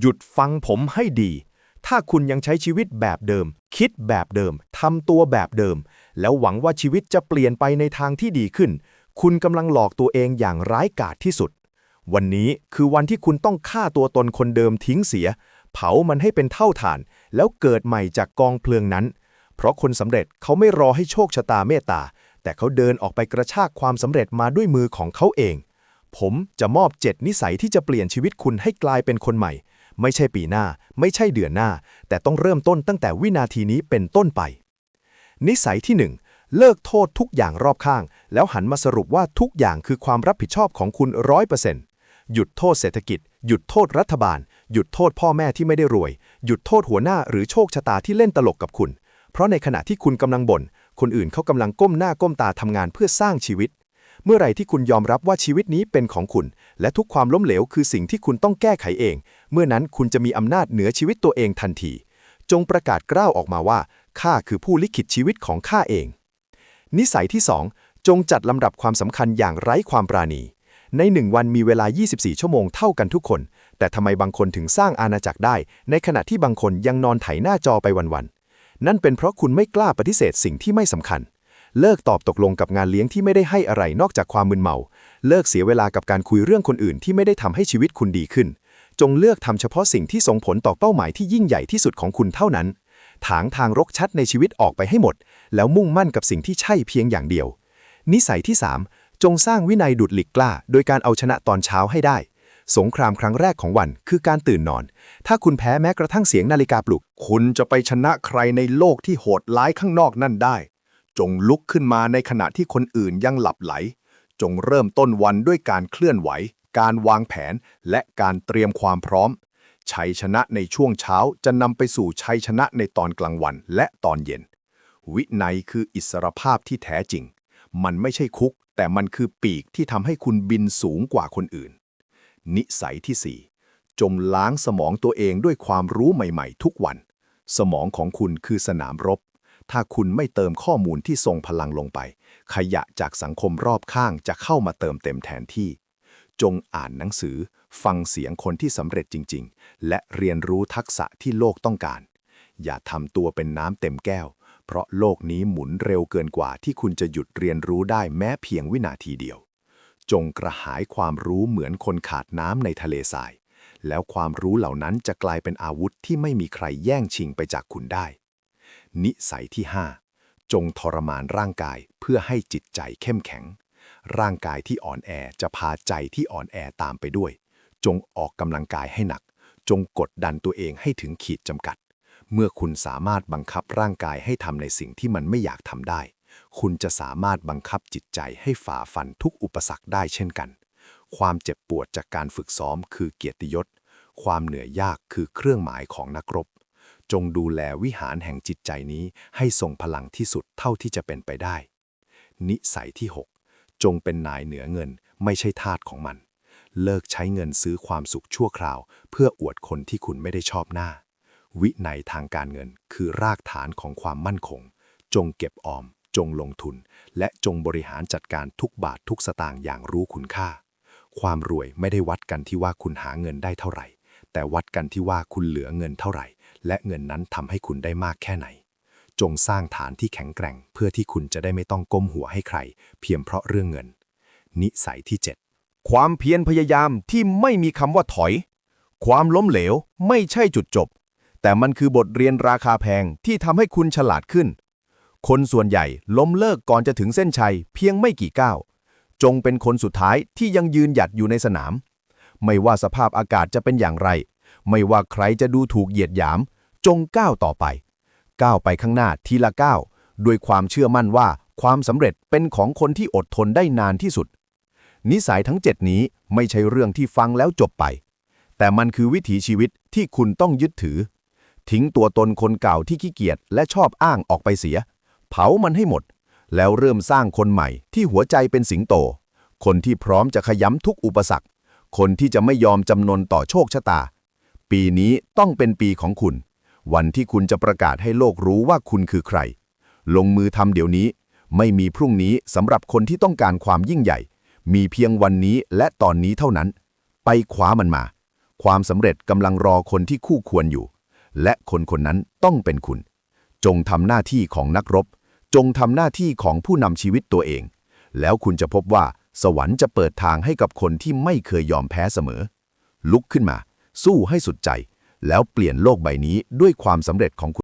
หยุดฟังผมให้ดี ถ้าคุณยังใช้ชีวิตแบบเดิม คิดแบบเดิมทำตัวแบบเดิม แล้วหวังว่าชีวิตจะเปลี่ยนไปในทางที่ดีขึ้น คุณกำลังหลอกตัวเองอย่างร้ายกาจที่สุด วันนี้คือวันที่คุณต้องฆ่าตัวตนคนเดิมทิ้งเสีย เผามันให้เป็นเท่าฐาน แล้วเกิดใหม่จากกองเพลิงนั้น เพราะคนสำเร็จเขาไม่รอให้โชคชะตาเมตตา แต่เขาเดินออกไปกระชากความสำเร็จมาด้วยมือของเขาเองผมจะมอบเจ็ดนิสัยที่จะเปลี่ยนชีวิตคุณให้กลายเป็นคนใหม่ ไม่ใช่ปีหน้า ไม่ใช่เดือนหน้า แต่ต้องเริ่มต้นตั้งแต่วินาทีนี้เป็นต้นไป นิสัยที่ 1 เลิกโทษทุกอย่างรอบข้าง แล้วหันมาสรุปว่าทุกอย่างคือความรับผิดชอบของคุณร้อยเปอร์เซ็นต์หยุดโทษเศรษฐกิจ หยุดโทษรัฐบาล หยุดโทษพ่อแม่ที่ไม่ได้รวย หยุดโทษหัวหน้าหรือโชคชะตาที่เล่นตลกกับคุณ เพราะในขณะที่คุณกำลังบ่นคนอื่นเขากำลังก้มหน้าก้มตาทำงานเพื่อสร้างชีวิต เมื่อไหร่ที่คุณยอมรับว่าชีวิตนี้เป็นของคุณ และทุกความล้มเหลวคือสิ่งที่คุณต้องแก้ไขเอง เมื่อนั้นคุณจะมีอำนาจเหนือชีวิตตัวเองทันที จงประกาศกล้าวออกมาว่าข้าคือผู้ลิขิตชีวิตของข้าเอง นิสัยที่ 2 จงจัดลำดับความสำคัญอย่างไร้ความปราณี ในหนึ่งวันมีเวลา 24 ชั่วโมงเท่ากันทุกคน แต่ทำไมบางคนถึงสร้างอาณาจักรได้ ในขณะที่บางคนยังนอนไถหน้าจอไปวันๆนั่นเป็นเพราะคุณไม่กล้าปฏิเสธสิ่งที่ไม่สำคัญ เลิกตอบตกลงกับงานเลี้ยงที่ไม่ได้ให้อะไรนอกจากความมึนเมา เลิกเสียเวลากับการคุยเรื่องคนอื่นที่ไม่ได้ทำให้ชีวิตคุณดีขึ้น จงเลือกทำเฉพาะสิ่งที่ส่งผลต่อเป้าหมายที่ยิ่งใหญ่ที่สุดของคุณเท่านั้น ถางทางรกชัดในชีวิตออกไปให้หมด แล้วมุ่งมั่นกับสิ่งที่ใช่เพียงอย่างเดียว นิสัยที่ 3 จงสร้างวินัยดุดหลิกกล้า โดยการเอาชนะตอนเช้าให้ได้ สงครามครั้งแรกของวันคือการตื่นนอน ถ้าคุณแพ้แม้กระทั่งเสียงนาฬิกาปลุก คุณจะไปชนะใครในโลกที่โหดร้ายข้างนอกนั่นได้ จงลุกขึ้นมาในขณะที่คนอื่นยังหลับไหล จงเริ่มต้นวันด้วยการเคลื่อนไหว การวางแผน และการเตรียมความพร้อม ชัยชนะในช่วงเช้าจะนำไปสู่ชัยชนะในตอนกลางวันและตอนเย็น วินัยคืออิสรภาพที่แท้จริง มันไม่ใช่คุก แต่มันคือปีกที่ทำให้คุณบินสูงกว่าคนอื่น นิสัยที่ 4 จงล้างสมองตัวเองด้วยความรู้ใหม่ ๆ ทุกวัน สมองของคุณคือสนามรบ ถ้าคุณไม่เติมข้อมูลที่ทรงพลังลงไป ขยะจากสังคมรอบข้างจะเข้ามาเติมเต็มแทนที่ จงอ่านหนังสือ ฟังเสียงคนที่สำเร็จจริง ๆ และเรียนรู้ทักษะที่โลกต้องการ อย่าทำตัวเป็นน้ำเต็มแก้ว เพราะโลกนี้หมุนเร็วเกินกว่าที่คุณจะหยุดเรียนรู้ได้แม้เพียงวินาทีเดียว จงกระหายความรู้เหมือนคนขาดน้ำในทะเลทรายแล้วความรู้เหล่านั้นจะกลายเป็นอาวุธที่ไม่มีใครแย่งชิงไปจากคุณได้ นิสัยที่ 5 จงทรมานร่างกายเพื่อให้จิตใจเข้มแข็ง ร่างกายที่อ่อนแอจะพาใจที่อ่อนแอตามไปด้วย จงออกกำลังกายให้หนัก จงกดดันตัวเองให้ถึงขีดจำกัด เมื่อคุณสามารถบังคับร่างกายให้ทำในสิ่งที่มันไม่อยากทำได้ คุณจะสามารถบังคับจิตใจให้ฝ่าฟันทุกอุปสรรคได้เช่นกัน ความเจ็บปวดจากการฝึกซ้อมคือเกียรติยศ ความเหนื่อยยากคือเครื่องหมายของนักรบ จงดูแลวิหารแห่งจิตใจนี้ให้ทรงพลังที่สุดเท่าที่จะเป็นไปได้ นิสัยที่ 6 จงเป็นนายเหนือเงินไม่ใช่ทาสของมัน เลิกใช้เงินซื้อความสุขชั่วคราว เพื่ออวดคนที่คุณไม่ได้ชอบหน้า วินัยทางการเงินคือรากฐานของความมั่นคง จงเก็บออม จงลงทุน และจงบริหารจัดการทุกบาททุกสตางค์อย่างรู้คุณค่า ความรวยไม่ได้วัดกันที่ว่าคุณหาเงินได้เท่าไหร่ แต่วัดกันที่ว่าคุณเหลือเงินเท่าไหร่ และเงินนั้นทำให้คุณได้มากแค่ไหน จงสร้างฐานที่แข็งแกร่ง เพื่อที่คุณจะได้ไม่ต้องก้มหัวให้ใคร เพียงเพราะเรื่องเงิน นิสัยที่ 7 ความเพียรพยายามที่ไม่มีคำว่าถอย ความล้มเหลวไม่ใช่จุดจบ แต่มันคือบทเรียนราคาแพงที่ทำให้คุณฉลาดขึ้น คนส่วนใหญ่ล้มเลิกก่อนจะถึงเส้นชัย เพียงไม่กี่ก้าวจงเป็นคนสุดท้ายที่ยังยืนหยัดอยู่ในสนาม ไม่ว่าสภาพอากาศจะเป็นอย่างไร ไม่ว่าใครจะดูถูกเหยียดหยาม จงก้าวต่อไป ก้าวไปข้างหน้าทีละก้าวด้วยความเชื่อมั่นว่าความสำเร็จเป็นของคนที่อดทนได้นานที่สุด นิสัยทั้งเจ็ดนี้ไม่ใช่เรื่องที่ฟังแล้วจบไป แต่มันคือวิถีชีวิตที่คุณต้องยึดถือ ทิ้งตัวตนคนเก่าที่ขี้เกียจและชอบอ้างออกไปเสีย เผามันให้หมด แล้วเริ่มสร้างคนใหม่ที่หัวใจเป็นสิงโต คนที่พร้อมจะขย้ำทุกอุปสรรค คนที่จะไม่ยอมจำนนต่อโชคชะตา ปีนี้ต้องเป็นปีของคุณ วันที่คุณจะประกาศให้โลกรู้ว่าคุณคือใคร ลงมือทำเดี๋ยวนี้ ไม่มีพรุ่งนี้สำหรับคนที่ต้องการความยิ่งใหญ่ มีเพียงวันนี้และตอนนี้เท่านั้น ไปคว้ามันมา ความสำเร็จกำลังรอคนที่คู่ควรอยู่ และคนคนนั้นต้องเป็นคุณ จงทำหน้าที่ของนักรบ จงทำหน้าที่ของผู้นำชีวิตตัวเอง แล้วคุณจะพบว่าสวรรค์จะเปิดทางให้กับคนที่ไม่เคยยอมแพ้เสมอ ลุกขึ้นมา สู้ให้สุดใจ แล้วเปลี่ยนโลกใบนี้ด้วยความสำเร็จของคุณ